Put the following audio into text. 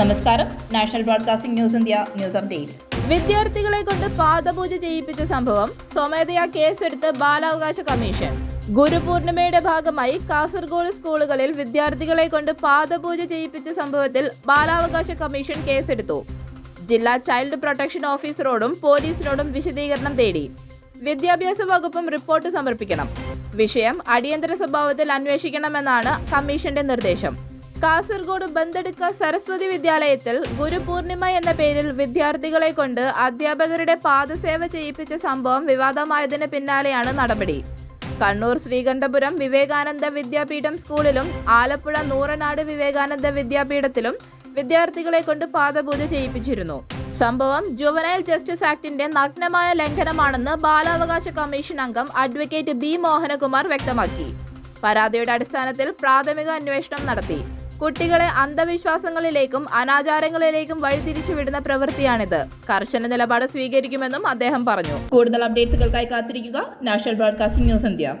നമസ്കാരം. National broadcasting news India news update. വിദ്യാർത്ഥികളെ കൊണ്ട് പാദപൂജ ചെയ്യിപ്പിച്ച സംഭവം സ്വമേധയാ കേസെടുത്ത് ബാലാവകാശ കമ്മീഷൻ. ഗുരുപൂർണിമയുടെ ഭാഗമായി കാസർഗോഡ് സ്കൂളുകളിൽ വിദ്യാർത്ഥികളെ കൊണ്ട് പാദപൂജ ചെയ്യിപ്പിച്ച സംഭവത്തിൽ ബാലാവകാശ കമ്മീഷൻ കേസെടുത്തു. ജില്ലാ ചൈൽഡ് പ്രൊട്ടക്ഷൻ ഓഫീസറോടും പോലീസിനോടും വിശദീകരണം തേടി. വിദ്യാഭ്യാസ വകുപ്പും റിപ്പോർട്ട് സമർപ്പിക്കണം. വിഷയം അടിയന്തര സ്വഭാവത്തിൽ അന്വേഷിക്കണമെന്നാണ് കമ്മീഷന്റെ നിർദ്ദേശം. കാസർഗോഡ് ബന്തെടുക്ക സരസ്വതി വിദ്യാലയത്തിൽ ഗുരുപൂർണിമ എന്ന പേരിൽ വിദ്യാർത്ഥികളെ കൊണ്ട് അധ്യാപകരുടെ പാദസേവ ചെയ്യിപ്പിച്ച സംഭവം വിവാദമായതിന് പിന്നാലെയാണ് നടപടി. കണ്ണൂർ ശ്രീകണ്ഠപുരം വിവേകാനന്ദ വിദ്യാപീഠം സ്കൂളിലും ആലപ്പുഴ നൂറനാട് വിവേകാനന്ദ വിദ്യാപീഠത്തിലും വിദ്യാർത്ഥികളെ കൊണ്ട് പാദപൂജ ചെയ്യിപ്പിച്ചിരുന്നു. സംഭവം ജുവനൈൽ ജസ്റ്റിസ് ആക്ടിന്റെ നഗ്നമായ ലംഘനമാണെന്ന് ബാലാവകാശ കമ്മീഷൻ അംഗം അഡ്വക്കേറ്റ് ബി മോഹനകുമാർ വ്യക്തമാക്കി. പരാതിയുടെ അടിസ്ഥാനത്തിൽ പ്രാഥമിക അന്വേഷണം നടത്തി. കുട്ടികളെ അന്ധവിശ്വാസങ്ങളിലേക്കും അനാചാരങ്ങളിലേക്കും വഴിതിരിച്ചുവിടുന്ന പ്രവൃത്തിയാണിത്. കർശന നിലപാട് സ്വീകരിക്കുമെന്നും അദ്ദേഹം പറഞ്ഞു. കൂടുതൽ അപ്ഡേറ്റ്സുകൾക്കായി കാത്തിരിക്കുക. National broadcasting news India.